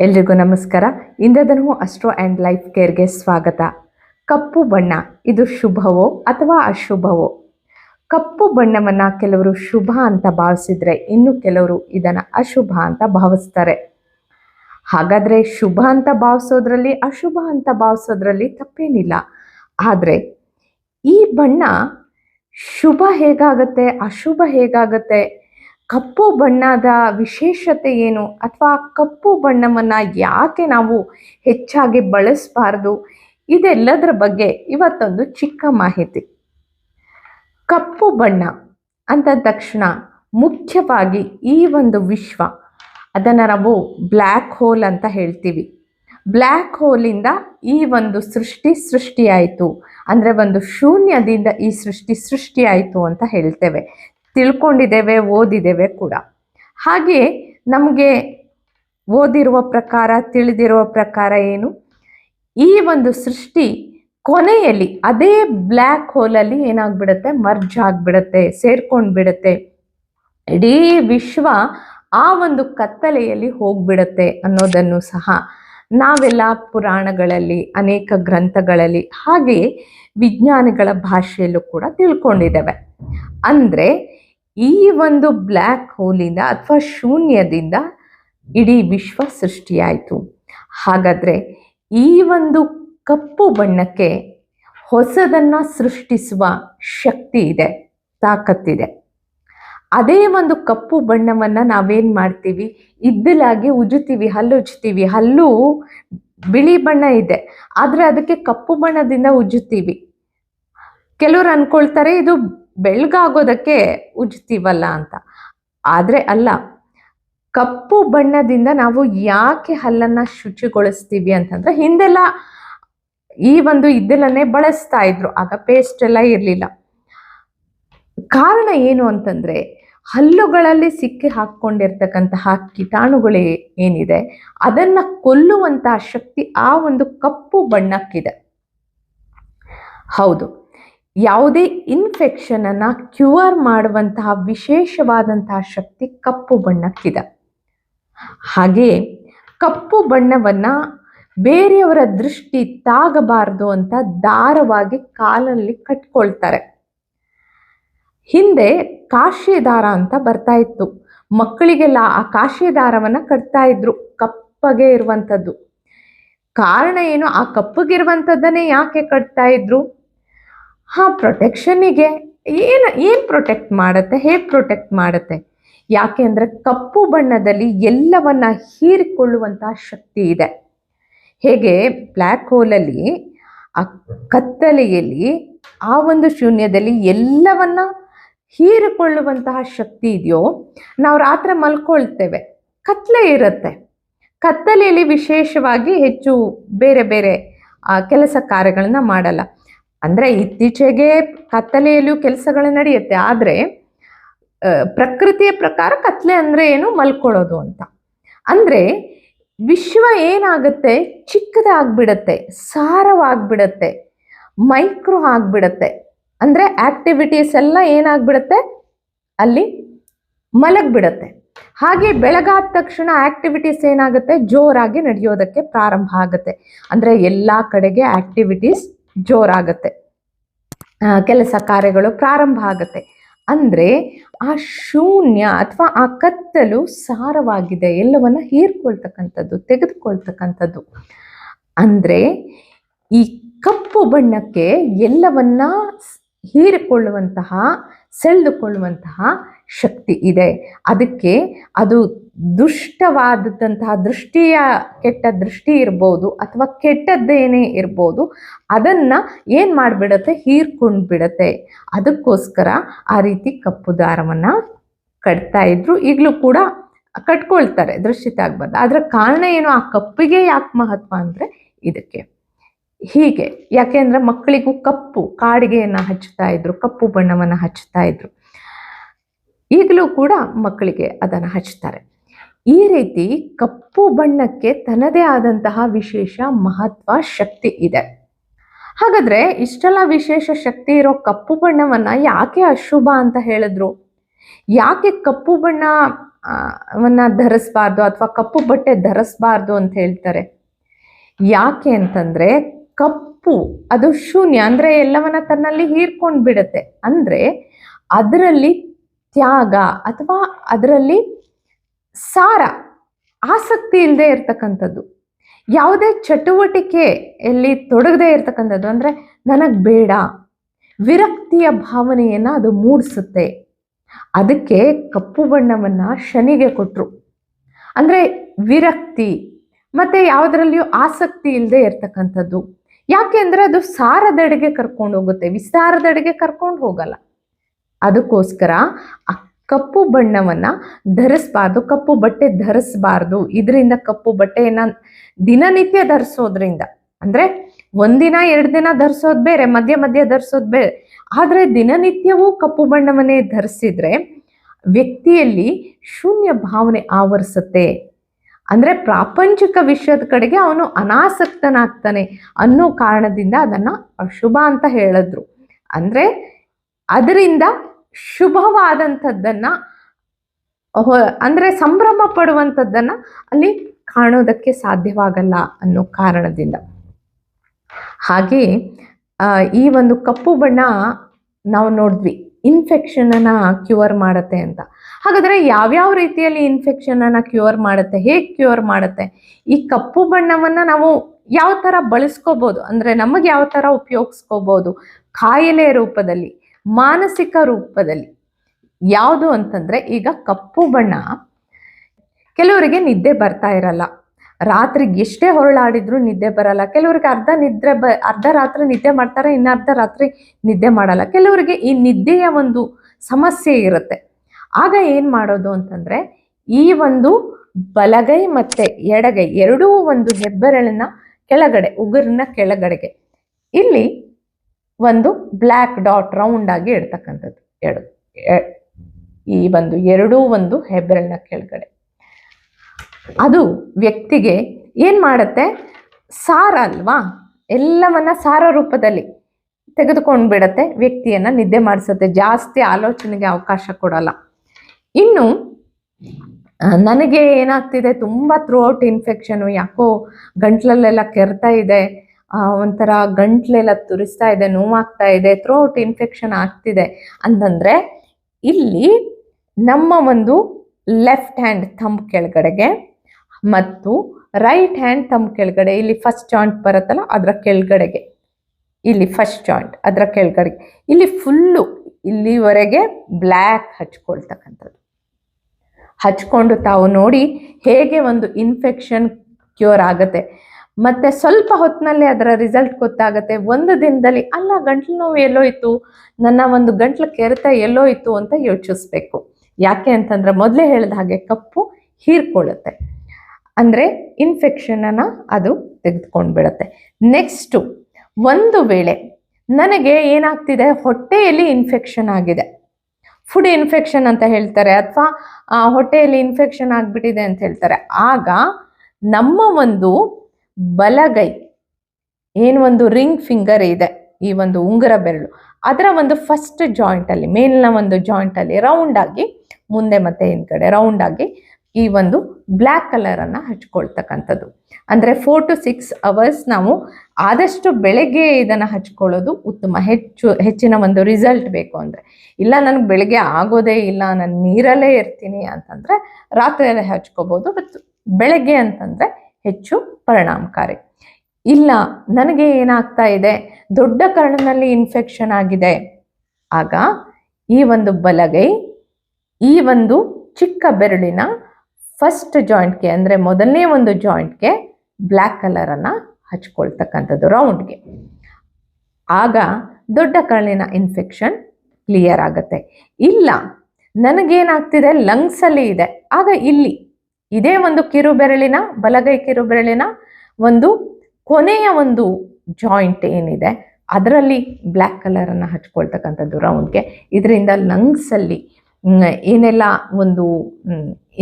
ಎಲ್ರಿಗೂ ನಮಸ್ಕಾರ. Indradhanu astro and life ಕೇರ್ಗೆ ಸ್ವಾಗತ. ಕಪ್ಪು ಬಣ್ಣ, ಇದು ಶುಭವೋ ಅಥವಾ ಅಶುಭವೋ? ಕಪ್ಪು ಬಣ್ಣವನ್ನು ಕೆಲವರು ಶುಭ ಅಂತ ಭಾವಿಸಿದರೆ ಇನ್ನು ಕೆಲವರು ಇದನ್ನು ಅಶುಭ ಅಂತ ಭಾವಿಸ್ತಾರೆ. ಹಾಗಾದರೆ ಶುಭ ಅಂತ ಭಾವಿಸೋದ್ರಲ್ಲಿ ಅಶುಭ ಅಂತ ಭಾವಿಸೋದ್ರಲ್ಲಿ ತಪ್ಪೇನಿಲ್ಲ. ಆದರೆ ಈ ಬಣ್ಣ ಶುಭ ಹೇಗಾಗತ್ತೆ, ಅಶುಭ ಹೇಗಾಗತ್ತೆ? ಕಪ್ಪು ಬಣ್ಣದ ವಿಶೇಷತೆ ಏನು? ಅಥವಾ ಕಪ್ಪು ಬಣ್ಣವನ್ನು ಯಾಕೆ ನಾವು ಹೆಚ್ಚಾಗಿ ಬಳಸಬಾರ್ದು? ಇದೆಲ್ಲದರ ಬಗ್ಗೆ ಇವತ್ತೊಂದು ಚಿಕ್ಕ ಮಾಹಿತಿ. ಕಪ್ಪು ಬಣ್ಣ ಅಂತ ತಕ್ಷಣ ಮುಖ್ಯವಾಗಿ ಈ ಒಂದು ವಿಶ್ವ, ಅದನ್ನು ನಾವು ಬ್ಲ್ಯಾಕ್ ಹೋಲ್ ಅಂತ ಹೇಳ್ತೀವಿ. ಬ್ಲ್ಯಾಕ್ ಹೋಲಿಂದ ಈ ಒಂದು ಸೃಷ್ಟಿ ಸೃಷ್ಟಿಯಾಯಿತು. ಅಂದರೆ ಒಂದು ಶೂನ್ಯದಿಂದ ಈ ಸೃಷ್ಟಿ ಸೃಷ್ಟಿಯಾಯಿತು ಅಂತ ಹೇಳ್ತೇವೆ. ತಿಳ್ಕೊಂಡಿದ್ದೇವೆ, ಓದಿದ್ದೇವೆ ಕೂಡ. ಹಾಗೆ ನಮಗೆ ಓದಿರುವ ಪ್ರಕಾರ, ತಿಳಿದಿರುವ ಪ್ರಕಾರ ಏನು? ಈ ಒಂದು ಸೃಷ್ಟಿ ಕೊನೆಯಲ್ಲಿ ಅದೇ ಬ್ಲ್ಯಾಕ್ ಹೋಲಲ್ಲಿ ಏನಾಗ್ಬಿಡುತ್ತೆ? ಮರ್ಜ್ ಆಗಿಬಿಡುತ್ತೆ ಸೇರ್ಕೊಂಡು ಬಿಡುತ್ತೆ ಇಡೀ ವಿಶ್ವ ಆ ಒಂದು ಕತ್ತಲೆಯಲ್ಲಿ ಹೋಗ್ಬಿಡುತ್ತೆ ಅನ್ನೋದನ್ನು ಸಹ ನಾವೆಲ್ಲ ಪುರಾಣಗಳಲ್ಲಿ, ಅನೇಕ ಗ್ರಂಥಗಳಲ್ಲಿ ಹಾಗೆ ವಿಜ್ಞಾನಿಗಳ ಭಾಷೆಯಲ್ಲೂ ಕೂಡ ತಿಳ್ಕೊಂಡಿದ್ದೇವೆ. ಅಂದರೆ ಈ ಒಂದು ಬ್ಲ್ಯಾಕ್ ಹೋಲಿಂದ ಅಥವಾ ಶೂನ್ಯದಿಂದ ಇಡೀ ವಿಶ್ವ ಸೃಷ್ಟಿಯಾಯಿತು. ಹಾಗಾದರೆ ಈ ಒಂದು ಕಪ್ಪು ಬಣ್ಣಕ್ಕೆ ಹೊಸದನ್ನು ಸೃಷ್ಟಿಸುವ ಶಕ್ತಿ ಇದೆ ತಾಕತ್ತಿದೆ ಅದೇ ಒಂದು ಕಪ್ಪು ಬಣ್ಣವನ್ನು ನಾವೇನು ಮಾಡ್ತೀವಿ? ಇದ್ದಲಾಗಿ ಉಜ್ಜುತ್ತೀವಿ ಹಲ್ಲು ಉಜ್ತೀವಿ. ಹಲ್ಲು ಬಿಳಿ ಬಣ್ಣ ಇದೆ, ಆದರೆ ಅದಕ್ಕೆ ಕಪ್ಪು ಬಣ್ಣದಿಂದ ಉಜ್ಜುತ್ತೀವಿ. ಕೆಲವರು ಅಂದ್ಕೊಳ್ತಾರೆ ಇದು ಬೆಳಗಾಗೋದಕ್ಕೆ ಉಜ್ತೀವಲ್ಲ ಅಂತ. ಆದರೆ ಅಲ್ಲ, ಕಪ್ಪು ಬಣ್ಣದಿಂದ ನಾವು ಯಾಕೆ ಹಲ್ಲನ್ನು ಶುಚಿಗೊಳಿಸ್ತೀವಿ ಅಂತಂದರೆ ಹಿಂದೆಲ್ಲ ಈ ಒಂದು ಇದ್ದಲನ್ನೇ ಬಳಸ್ತಾ ಇದ್ರು, ಆಗ ಪೇಸ್ಟ್ ಎಲ್ಲ ಇರಲಿಲ್ಲ. ಕಾರಣ ಏನು ಅಂತಂದರೆ ಹಲ್ಲುಗಳಲ್ಲಿ ಸಿಕ್ಕಿ ಹಾಕ್ಕೊಂಡಿರ್ತಕ್ಕಂತಹ ಕೀಟಾಣುಗಳು ಏನಿದೆ, ಅದನ್ನು ಕೊಲ್ಲುವಂತಹ ಶಕ್ತಿ ಆ ಒಂದು ಕಪ್ಪು ಬಣ್ಣಕ್ಕಿದೆ. ಹೌದು. ಯಾವುದೇ ಇನ್ಫೆಕ್ಷನ್ ಅನ್ನ ಕ್ಯೂರ್ ಮಾಡುವಂತಹ ವಿಶೇಷವಾದಂತಹ ಶಕ್ತಿ ಕಪ್ಪು ಬಣ್ಣಕ್ಕಿದೆ. ಹಾಗೆಯೇ ಕಪ್ಪು ಬಣ್ಣವನ್ನು ಬೇರೆಯವರ ದೃಷ್ಟಿ ತಾಗಬಾರದು ಅಂತ ದಾರವಾಗಿ ಕಾಲಲ್ಲಿ ಕಟ್ಕೊಳ್ತಾರೆ. ಹಿಂದೆ ಕಾಶಿ ದಾರ ಅಂತ ಬರ್ತಾ ಇತ್ತು. ಮಕ್ಕಳಿಗೆಲ್ಲ ಆ ಕಾಶಿ ದಾರವನ್ನು ಕಟ್ತಾ ಇದ್ರು, ಕಪ್ಪಗೆ ಇರುವಂಥದ್ದು. ಕಾರಣ ಏನು? ಆ ಕಪ್ಪಗಿರುವಂಥದ್ದನ್ನೇ ಯಾಕೆ ಕಟ್ತಾ ಇದ್ರು? ಹಾ ಪ್ರೊಟೆಕ್ಷನ್ನಿಗೆ ಏನು ಏನು ಪ್ರೊಟೆಕ್ಟ್ ಮಾಡುತ್ತೆ? ಹೇಗೆ ಪ್ರೊಟೆಕ್ಟ್ ಮಾಡುತ್ತೆ? ಯಾಕೆ ಅಂದರೆ ಕಪ್ಪು ಬಣ್ಣದಲ್ಲಿ ಎಲ್ಲವನ್ನ ಹೀರಿಕೊಳ್ಳುವಂತಹ ಶಕ್ತಿ ಇದೆ. ಹೇಗೆ? ಬ್ಲ್ಯಾಕ್ ಹೋಲಲ್ಲಿ ಆ ಕತ್ತಲೆಯಲ್ಲಿ, ಆ ಒಂದು ಶೂನ್ಯದಲ್ಲಿ ಎಲ್ಲವನ್ನ ಹೀರಿಕೊಳ್ಳುವಂತಹ ಶಕ್ತಿ ಇದೆಯೋ, ನಾವು ರಾತ್ರಿ ಮಲ್ಕೊಳ್ತೇವೆ. ಕತ್ತಲೆ ಇರುತ್ತೆ. ಕತ್ತಲೆಯಲ್ಲಿ ವಿಶೇಷವಾಗಿ ಹೆಚ್ಚು ಬೇರೆ ಬೇರೆ ಕೆಲಸ ಕಾರ್ಯಗಳನ್ನ ಮಾಡಲ್ಲ. ಅಂದರೆ ಇತ್ತೀಚೆಗೆ ಕತ್ತಲೆಯಲ್ಲೂ ಕೆಲಸಗಳು ನಡೆಯುತ್ತೆ. ಆದರೆ ಪ್ರಕೃತಿಯ ಪ್ರಕಾರ ಕತ್ಲೆ ಅಂದರೆ ಏನು? ಮಲ್ಕೊಳ್ಳೋದು ಅಂತ. ಅಂದರೆ ವಿಶ್ವ ಏನಾಗುತ್ತೆ? ಚಿಕ್ಕದಾಗ್ಬಿಡತ್ತೆ, ಸಾರವಾಗ್ಬಿಡತ್ತೆ, ಮೈಕ್ರೋ ಆಗ್ಬಿಡತ್ತೆ. ಅಂದರೆ ಆಕ್ಟಿವಿಟೀಸ್ ಎಲ್ಲ ಏನಾಗ್ಬಿಡತ್ತೆ? ಅಲ್ಲಿ ಮಲಗ್ಬಿಡತ್ತೆ. ಹಾಗೆ ಬೆಳಗಾದ ತಕ್ಷಣ ಆಕ್ಟಿವಿಟೀಸ್ ಏನಾಗುತ್ತೆ? ಜೋರಾಗಿ ನಡೆಯೋದಕ್ಕೆ ಪ್ರಾರಂಭ ಆಗುತ್ತೆ. ಅಂದರೆ ಎಲ್ಲ ಕಡೆಗೆ ಆಕ್ಟಿವಿಟೀಸ್ ಜೋರಾಗುತ್ತೆ. ಕೆಲಸ ಕಾರ್ಯಗಳು ಪ್ರಾರಂಭ ಆಗುತ್ತೆ. ಅಂದರೆ ಆ ಶೂನ್ಯ ಅಥವಾ ಆ ಕತ್ತಲು ಸಾರವಾಗಿದೆ ಎಲ್ಲವನ್ನ ಹೀರ್ಕೊಳ್ತಕ್ಕಂಥದ್ದು, ತೆಗೆದುಕೊಳ್ತಕ್ಕಂಥದ್ದು. ಅಂದರೆ ಈ ಕಪ್ಪು ಬಣ್ಣಕ್ಕೆ ಎಲ್ಲವನ್ನ ಹೀರಿಕೊಳ್ಳುವಂತಹ, ಸೆಳೆದುಕೊಳ್ಳುವಂತಹ ಶಕ್ತಿ ಇದೆ. ಅದಕ್ಕೆ ಅದು ದುಷ್ಟವಾದಂತಹ ದೃಷ್ಟಿಯ ಕೆಟ್ಟ ದೃಷ್ಟಿ ಇರ್ಬೋದು ಅಥವಾ ಕೆಟ್ಟದ್ದೇನೇ ಇರ್ಬೋದು, ಅದನ್ನ ಏನು ಮಾಡಿಬಿಡತ್ತೆ? ಹೀರ್ಕೊಂಡು ಬಿಡತ್ತೆ ಅದಕ್ಕೋಸ್ಕರ ಆ ರೀತಿ ಕಪ್ಪು ದಾರವನ್ನ ಕಟ್ತಾ ಇದ್ರು ಈಗಲೂ ಕೂಡ ಕಟ್ಕೊಳ್ತಾರೆ ದೃಷ್ಟಿತ ಆಗ್ಬಾರ್ದು ಅದರ ಕಾರಣ ಏನು? ಆ ಕಪ್ಪಿಗೆ ಯಾಕೆ ಮಹತ್ವ ಅಂದರೆ ಇದಕ್ಕೆ. ಹೀಗೆ ಯಾಕೆಂದರೆ ಮಕ್ಕಳಿಗೂ ಕಪ್ಪು ಕಾಡಿಗೆಯನ್ನು ಹಚ್ಚುತ್ತಾ ಇದ್ರು, ಕಪ್ಪು ಬಣ್ಣವನ್ನು ಹಚ್ಚುತ್ತಾ ಇದ್ರು. ಈಗಲೂ ಕೂಡ ಮಕ್ಕಳಿಗೆ ಅದನ್ನು ಹಚ್ತಾರೆ. ಈ ರೀತಿ ಕಪ್ಪು ಬಣ್ಣಕ್ಕೆ ತನ್ನದೇ ಆದಂತಹ ವಿಶೇಷ ಮಹತ್ವ ಶಕ್ತಿ ಇದೆ. ಹಾಗಾದ್ರೆ ಇಷ್ಟೆಲ್ಲ ವಿಶೇಷ ಶಕ್ತಿ ಇರೋ ಕಪ್ಪು ಬಣ್ಣವನ್ನ ಯಾಕೆ ಅಶುಭ ಅಂತ ಹೇಳಿದ್ರು? ಯಾಕೆ ಕಪ್ಪು ಬಣ್ಣ ವನ್ನ ಧರಿಸ್ಬಾರ್ದು ಅಥವಾ ಕಪ್ಪು ಬಟ್ಟೆ ಧರಿಸ್ಬಾರ್ದು ಅಂತ ಹೇಳ್ತಾರೆ? ಯಾಕೆ ಅಂತಂದ್ರೆ ಕಪ್ಪು ಅದು ಶೂನ್ಯ ಅಂದ್ರೆ ಎಲ್ಲವನ್ನ ತನ್ನಲ್ಲಿ ಹೀರ್ಕೊಂಡು ಬಿಡುತ್ತೆ ಅಂದ್ರೆ ಅದರಲ್ಲಿ ತ್ಯಾಗ ಅಥವಾ ಅದರಲ್ಲಿ ಸಾರ, ಆಸಕ್ತಿ ಇಲ್ಲದೆ ಇರ್ತಕ್ಕಂಥದ್ದು. ಯಾವುದೇ ಚಟುವಟಿಕೆಯಲ್ಲಿ ತೊಡಗದೇ ಇರ್ತಕ್ಕಂಥದ್ದು ಅಂದರೆ ನನಗೆ ಬೇಡ, ವಿರಕ್ತಿಯ ಭಾವನೆಯನ್ನು ಅದು ಮೂಡಿಸುತ್ತೆ. ಅದಕ್ಕೆ ಕಪ್ಪು ಬಣ್ಣವನ್ನು ಶನಿಗೆ ಕೊಟ್ಟರು ಅಂದರೆ ವಿರಕ್ತಿ, ಮತ್ತು ಯಾವುದರಲ್ಲಿಯೂ ಆಸಕ್ತಿ ಇಲ್ಲದೆ ಇರ್ತಕ್ಕಂಥದ್ದು. ಯಾಕೆ ಅಂದರೆ ಅದು ಸಾರದಡೆಗೆ ಕರ್ಕೊಂಡು ಹೋಗುತ್ತೆ ವಿಸ್ತಾರದಡೆಗೆ ಕರ್ಕೊಂಡು ಹೋಗಲ್ಲ. ಅದಕ್ಕೋಸ್ಕರ ಕಪ್ಪು ಬಣ್ಣವನ್ನು ಧರಿಸಬಾರ್ದು, ಕಪ್ಪು ಬಟ್ಟೆ ಧರಿಸಬಾರ್ದು. ಇದರಿಂದ ಕಪ್ಪು ಬಟ್ಟೆಯನ್ನು ದಿನನಿತ್ಯ ಧರಿಸೋದ್ರಿಂದ, ಅಂದರೆ ಒಂದಿನ ಎರಡು ದಿನ ಧರಿಸೋದು ಬೇರೆ, ಮಧ್ಯ ಮಧ್ಯ ಧರಿಸೋದು ಬೇರೆ. ಆದರೆ ದಿನನಿತ್ಯವೂ ಕಪ್ಪು ಬಣ್ಣವನ್ನೇ ಧರಿಸಿದ್ರೆ ವ್ಯಕ್ತಿಯಲ್ಲಿ ಶೂನ್ಯ ಭಾವನೆ ಆವರಿಸುತ್ತೆ. ಅಂದರೆ ಪ್ರಾಪಂಚಿಕ ವಿಷಯದ ಕಡೆಗೆ ಅವನು ಅನಾಸಕ್ತನಾಗ್ತಾನೆ ಅನ್ನೋ ಕಾರಣದಿಂದ ಅದನ್ನು ಅಶುಭ ಅಂತ ಹೇಳಿದ್ರು. ಅಂದರೆ ಅದರಿಂದ ಶುಭವಾದಂಥದ್ದನ್ನ ಅಂದರೆ ಸಂಭ್ರಮ ಪಡುವಂಥದ್ದನ್ನು ಅಲ್ಲಿ ಕಾಣೋದಕ್ಕೆ ಸಾಧ್ಯವಾಗಲ್ಲ ಅನ್ನೋ ಕಾರಣದಿಂದ. ಹಾಗೆ ಈ ಒಂದು ಕಪ್ಪು ಬಣ್ಣ ನಾವು ನೋಡಿದ್ವಿ ಇನ್ಫೆಕ್ಷನನ್ನು ಕ್ಯೂರ್ ಮಾಡುತ್ತೆ ಅಂತ. ಹಾಗಾದರೆ ಯಾವ್ಯಾವ ರೀತಿಯಲ್ಲಿ ಇನ್ಫೆಕ್ಷನನ್ನು ಕ್ಯೂರ್ ಮಾಡುತ್ತೆ, ಹೇಗೆ ಕ್ಯೂರ್ ಮಾಡುತ್ತೆ? ಈ ಕಪ್ಪು ಬಣ್ಣವನ್ನ ನಾವು ಯಾವ ಥರ ಬಳಸ್ಕೋಬೋದು? ಅಂದರೆ ನಮಗೆ ಯಾವ ಥರ ಉಪಯೋಗಿಸ್ಕೋಬೋದು? ಕಾಯಿಲೆ ರೂಪದಲ್ಲಿ. ಮಾನಸಿಕ ರೂಪದಲ್ಲಿ. ಯಾವುದು ಅಂತಂದ್ರೆ ಈಗ ಕಪ್ಪು ಬಣ್ಣ ಕೆಲವರಿಗೆ ನಿದ್ದೆ ಬರ್ತಾ ಇರಲ್ಲ. ರಾತ್ರಿ ಎಷ್ಟೇ ಹೊರಳಾಡಿದ್ರು ನಿದ್ದೆ ಬರಲ್ಲ. ಕೆಲವರಿಗೆ ಅರ್ಧ ನಿದ್ರೆ ಬ, ಅರ್ಧ ರಾತ್ರಿ ನಿದ್ದೆ ಮಾಡ್ತಾರೆ, ಇನ್ನು ಅರ್ಧ ರಾತ್ರಿ ನಿದ್ದೆ ಮಾಡಲ್ಲ. ಕೆಲವರಿಗೆ ಈ ನಿದ್ದೆಯ ಒಂದು ಸಮಸ್ಯೆ ಇರುತ್ತೆ. ಆಗ ಏನ್ ಮಾಡೋದು ಅಂತಂದ್ರೆ ಈ ಒಂದು ಬಲಗೈ ಮತ್ತೆ ಎಡಗೈ ಎರಡೂ ಒಂದು ಹೆಬ್ಬೆರಳನ್ನ ಕೆಳಗಡೆ, ಉಗುರಿನ ಕೆಳಗಡೆಗೆ. ಇಲ್ಲಿ ಒಂದು ಬ್ಲ್ಯಾಕ್ ಡಾಟ್ ರೌಂಡ್ ಆಗಿ ಇಡ್ತಕ್ಕಂಥದ್ದು. ಎರಡು ಈ ಒಂದು ಎರಡೂ ಒಂದು ಹೆಬ್ಬೆರಳಿನ ಕೆಳಗಡೆ. ಅದು ವ್ಯಕ್ತಿಗೆ ಏನು ಮಾಡುತ್ತೆ? ಸಾರ ಅಲ್ವಾ? ಎಲ್ಲವನ್ನ ಸಾರ ರೂಪದಲ್ಲಿ ತೆಗೆದುಕೊಂಡು ಬಿಡತ್ತೆ, ವ್ಯಕ್ತಿಯನ್ನು ನಿದ್ದೆ ಮಾಡಿಸುತ್ತೆ, ಜಾಸ್ತಿ ಆಲೋಚನೆಗೆ ಅವಕಾಶ ಕೊಡಲ್ಲ. ಇನ್ನು ನನಗೆ ಏನಾಗ್ತಿದೆ? ತುಂಬ ಥ್ರೋಟ್ ಇನ್ಫೆಕ್ಷನು ಯಾಕೋ ಗಂಟ್ಲಲ್ಲೆಲ್ಲ ಕೆರ್ತಾ ಇದೆ. ಒಂಥರ ಗಂಟ್ಲೆಲ್ಲ ತುರಿಸ್ತಾ ಇದೆ, ನೋವಾಗ್ತಾ ಇದೆ ಥ್ರೋಟ್ ಇನ್ಫೆಕ್ಷನ್ ಆಗ್ತಿದೆ ಅಂತಂದರೆ ಇಲ್ಲಿ ನಮ್ಮ ಒಂದು ಲೆಫ್ಟ್ ಹ್ಯಾಂಡ್ ಥಂಬ್ ಕೆಳಗಡೆಗೆ ಮತ್ತು ರೈಟ್ ಹ್ಯಾಂಡ್ ಥಂಬ್ ಕೆಳಗಡೆ ಇಲ್ಲಿ ಫಸ್ಟ್ ಜಾಯಿಂಟ್ ಬರುತ್ತಲ್ಲ ಅದರ ಕೆಳಗಡೆಗೆ. ಇಲ್ಲಿ ಫಸ್ಟ್ ಜಾಯಿಂಟ್ ಅದರ ಕೆಳಗಡೆಗೆ. ಇಲ್ಲಿ ಫುಲ್ಲು ಇಲ್ಲಿವರೆಗೆ ಬ್ಲ್ಯಾಕ್ ಹಚ್ಕೊಳ್ತಕ್ಕಂಥದ್ದು. ಹಚ್ಕೊಂಡು ತಾವು ನೋಡಿ ಹೇಗೆ ಒಂದು ಇನ್ಫೆಕ್ಷನ್ ಕ್ಯೂರ್ ಆಗುತ್ತೆ. ಮತ್ತೆ ಸ್ವಲ್ಪ ಹೊತ್ತಿನಲ್ಲಿ ಅದರ ರಿಸಲ್ಟ್ ಗೊತ್ತಾಗುತ್ತೆ. ಒಂದು ದಿನದಲ್ಲಿ ಅಲ್ಲ, ಗಂಟ್ಲು ನೋವು ಎಲ್ಲೋಯ್ತು? ನನ್ನ ಒಂದು ಗಂಟ್ಲು ಕೆರೆತ ಎಲ್ಲೋಯ್ತು ಅಂತ ಯೋಚಿಸ್ಬೇಕು. ಯಾಕೆ ಅಂತಂದ್ರೆ ಮೊದಲೇ ಹೇಳಿದ ಹಾಗೆ ಕಪ್ಪು ಹೀರ್ಕೊಳ್ಳುತ್ತೆ. ಅಂದ್ರೆ ಇನ್ಫೆಕ್ಷನ್ ಅನ್ನ ಅದು ತೆಗೆದುಕೊಂಡು ಬಿಡುತ್ತೆ ನೆಕ್ಸ್ಟು ಒಂದು ವೇಳೆ ನನಗೆ ಏನಾಗ್ತಿದೆ? ಹೊಟ್ಟೆಯಲ್ಲಿ ಇನ್ಫೆಕ್ಷನ್ ಆಗಿದೆ. ಫುಡ್ ಇನ್ಫೆಕ್ಷನ್ ಅಂತ ಹೇಳ್ತಾರೆ ಅಥವಾ ಹೊಟ್ಟೆಯಲ್ಲಿ ಇನ್ಫೆಕ್ಷನ್ ಆಗಿಬಿಟ್ಟಿದೆ ಅಂತ ಹೇಳ್ತಾರೆ. ಆಗ ನಮ್ಮ ಒಂದು ಬಲಗೈ. ಏನು ಒಂದು ರಿಂಗ್ ಫಿಂಗರ್ ಇದೆ, ಈ ಒಂದು ಉಂಗುರ ಬೆರಳು. ಅದರ ಒಂದು ಫಸ್ಟ್ ಜಾಯಿಂಟ್ ಅಲ್ಲಿ, ಮೇಲಿನ ಒಂದು ಜಾಯಿಂಟ್ ಅಲ್ಲಿ ರೌಂಡ್ ಆಗಿ, ಮುಂದೆ ಮತ್ತೆ ಹಿಂದ್ಗಡೆ ರೌಂಡ್ ಆಗಿ ಈ ಒಂದು ಬ್ಲ್ಯಾಕ್ ಕಲರನ್ನು ಹಚ್ಕೊಳ್ತಕ್ಕಂಥದ್ದು. ಅಂದ್ರೆ ಫೋರ್ ಟು ಸಿಕ್ಸ್ ಅವರ್ಸ್ ನಾವು ಆದಷ್ಟು ಬೆಳಗ್ಗೆ ಇದನ್ನ ಹಚ್ಕೊಳ್ಳೋದು ಉತ್ತಮ. ಹೆಚ್ಚು, ಹೆಚ್ಚಿನ ಒಂದು ರಿಸಲ್ಟ್ ಬೇಕು ಅಂದ್ರೆ. ಇಲ್ಲ, ನನಗೆ ಬೆಳಗ್ಗೆ ಆಗೋದೇ ಇಲ್ಲ, ನಾನು ನೀರಲ್ಲೇ ಇರ್ತೀನಿ ಅಂತಂದ್ರೆ ರಾತ್ರಿಯಲ್ಲೇ ಹಚ್ಕೋಬಹುದು ಬಟ್ ಬೆಳಗ್ಗೆ ಅಂತಂದ್ರೆ ಹೆಚ್ಚು ಪರಿಣಾಮಕಾರಿ. ಇಲ್ಲ, ನನಗೆ ಏನಾಗ್ತಾ ಇದೆ? ದೊಡ್ಡ ಕರ್ಣನಲ್ಲಿ ಇನ್ಫೆಕ್ಷನ್ ಆಗಿದೆ. ಆಗ ಈ ಒಂದು ಬಲಗೈ, ಈ ಒಂದು ಚಿಕ್ಕ ಬೆರಳಿನ ಫಸ್ಟ್ ಜಾಯಿಂಟ್ಗೆ ಅಂದರೆ ಮೊದಲನೇ ಒಂದು ಜಾಯಿಂಟ್ಗೆ ಬ್ಲ್ಯಾಕ್ ಕಲರನ್ನು ಹಚ್ಕೊಳ್ತಕ್ಕಂಥದ್ದು ರೌಂಡ್ಗೆ ಆಗ ದೊಡ್ಡ ಕರಳಿನ ಇನ್ಫೆಕ್ಷನ್ ಕ್ಲಿಯರ್ ಆಗುತ್ತೆ. ಇಲ್ಲ, ನನಗೇನಾಗ್ತಿದೆ? ಲಂಗ್ಸಲ್ಲಿ ಇದೆ. ಆಗ ಇಲ್ಲಿ ಇದೇ ಒಂದು ಕಿರು ಬೆರಳಿನ ಬಲಗೈ ಕಿರು ಬೆರಳಿನ ಒಂದು ಕೊನೆಯ ಒಂದು ಜಾಯಿಂಟ್ ಏನಿದೆ, ಅದರಲ್ಲಿ ಬ್ಲ್ಯಾಕ್ ಕಲರನ್ನು ಹಚ್ಕೊಳ್ತಕ್ಕಂಥದ್ದು ರೌಂಡ್ಗೆ ಇದರಿಂದ ಲಂಗ್ಸಲ್ಲಿ ಏನೆಲ್ಲ ಒಂದು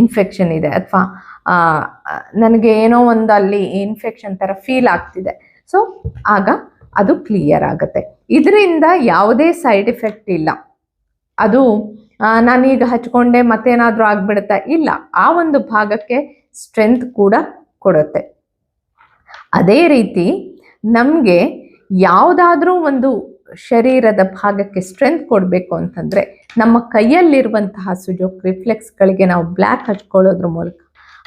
ಇನ್ಫೆಕ್ಷನ್ ಇದೆ ಅಥವಾ ನನಗೆ ಏನೋ ಒಂದು ಅಲ್ಲಿ ಇನ್ಫೆಕ್ಷನ್ ಥರ ಫೀಲ್ ಆಗ್ತಿದೆ. ಸೊ ಆಗ ಅದು ಕ್ಲಿಯರ್ ಆಗುತ್ತೆ. ಇದರಿಂದ ಯಾವುದೇ ಸೈಡ್ ಎಫೆಕ್ಟ್ ಇಲ್ಲ. ಅದು ನಾನೀಗ ಹಚ್ಕೊಂಡೆ, ಮತ್ತೇನಾದರೂ ಆಗ್ಬಿಡುತ್ತಾ? ಇಲ್ಲ, ಆ ಒಂದು ಭಾಗಕ್ಕೆ ಸ್ಟ್ರೆಂತ್ ಕೂಡ ಕೊಡುತ್ತೆ. ಅದೇ ರೀತಿ ನಮಗೆ ಯಾವುದಾದ್ರೂ ಒಂದು ಶರೀರದ ಭಾಗಕ್ಕೆ ಸ್ಟ್ರೆಂತ್ ಕೊಡಬೇಕು ಅಂತಂದರೆ, ನಮ್ಮ ಕೈಯಲ್ಲಿರುವಂತಹ ಸುಜೋಕ್ ರಿಫ್ಲೆಕ್ಸ್ಗಳಿಗೆ ನಾವು ಬ್ಲ್ಯಾಕ್ ಹಚ್ಕೊಳ್ಳೋದ್ರ ಮೂಲಕ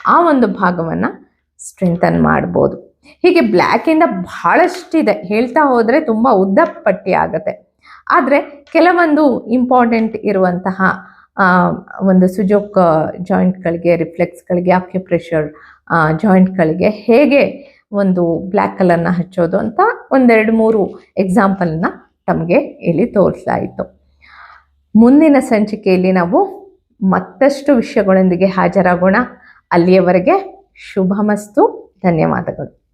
ಆ ಒಂದು ಭಾಗವನ್ನು ಸ್ಟ್ರೆಂಥನ್ ಮಾಡ್ಬೋದು. ಹೀಗೆ ಬ್ಲ್ಯಾಕಿಂದ ಬಹಳಷ್ಟಿದೆ. ಹೇಳ್ತಾ ಹೋದರೆ ತುಂಬ ಉದ್ದ ಪಟ್ಟಿ ಆಗುತ್ತೆ. ಆದರೆ ಕೆಲವೊಂದು ಇಂಪಾರ್ಟೆಂಟ್ ಇರುವಂತಹ ಒಂದು ಸುಜೋಕ್ ಜಾಯಿಂಟ್ಗಳಿಗೆ ರಿಫ್ಲೆಕ್ಸ್ಗಳಿಗೆ ಆಕ್ಯುಪ್ರೆಷರ್ ಜಾಯಿಂಟ್ಗಳಿಗೆ ಹೇಗೆ ಒಂದು ಬ್ಲ್ಯಾಕ್ ಕಲರ್ನ ಹಚ್ಚೋದು ಅಂತ ಒಂದೆರಡು ಮೂರು ಎಕ್ಸಾಂಪಲ್ನ ತಮಗೆ ಇಲ್ಲಿ ತೋರಿಸಲಾಯಿತು ಮುಂದಿನ ಸಂಚಿಕೆಯಲ್ಲಿ ನಾವು ಮತ್ತಷ್ಟು ವಿಷಯಗಳೊಂದಿಗೆ ಹಾಜರಾಗೋಣ. ಅಲ್ಲಿಯವರೆಗೆ ಶುಭಮಸ್ತು, ಧನ್ಯವಾದಗಳು.